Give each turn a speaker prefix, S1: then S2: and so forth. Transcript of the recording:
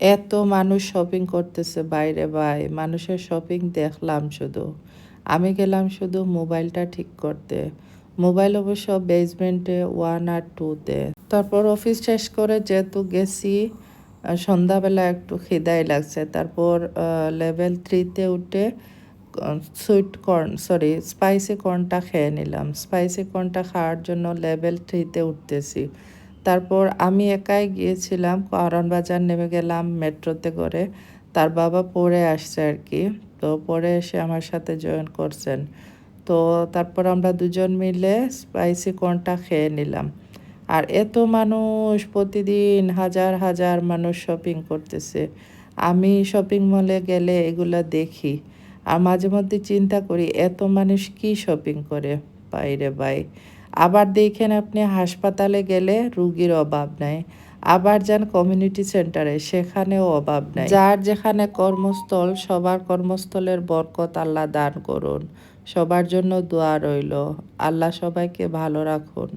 S1: এত মানুষ শপিং করতেছে বাইরে ভাই, মানুষের শপিং দেখলাম শুধু। আমি গেলাম শুধু মোবাইলটা ঠিক করতে। মোবাইল অবশ্য বেসমেন্টে ওয়ান আর টুতে তারপর অফিস শেষ করে যেহেতু গেছি সন্ধ্যাবেলা একটু খিদাই লাগছে। তারপর লেভেল থ্রিতে উঠে সুইট কর্ন সরি স্পাইসি কর্নটা খেয়ে নিলাম। স্পাইসি কর্নটা খাওয়ার জন্য লেভেল থ্রিতে উঠতেছি। তারপর আমি একাই গিয়েছিলাম, কারণ বাজার নেমে গেলাম মেট্রোতে করে। তার বাবা পরে আসছে আর কি। তো পরে এসে আমার সাথে জয়েন করছেন। তো তারপর আমরা দুজন মিলে স্পাইসি কর্নটা খেয়ে নিলাম। আর এত মানুষ, প্রতিদিন হাজার হাজার মানুষ শপিং করতেছে। আমি শপিং মলে গেলে এগুলা দেখি। আর মাঝে মধ্যে চিন্তা করি, এত মানুষ কি শপিং করে? বাইরে বাই আবার দেখেন আপনি হাসপাতালে গেলে রুগীর অভাব নাই, আবার যান কমিউনিটি সেন্টারে সেখানেও অভাব নাই। যার যেখানে কর্মস্থল, সবার কর্মস্থলের বরকত আল্লাহ দান করুন। সবার জন্য দোয়া রইল। আল্লাহ সবাইকে ভালো রাখুন।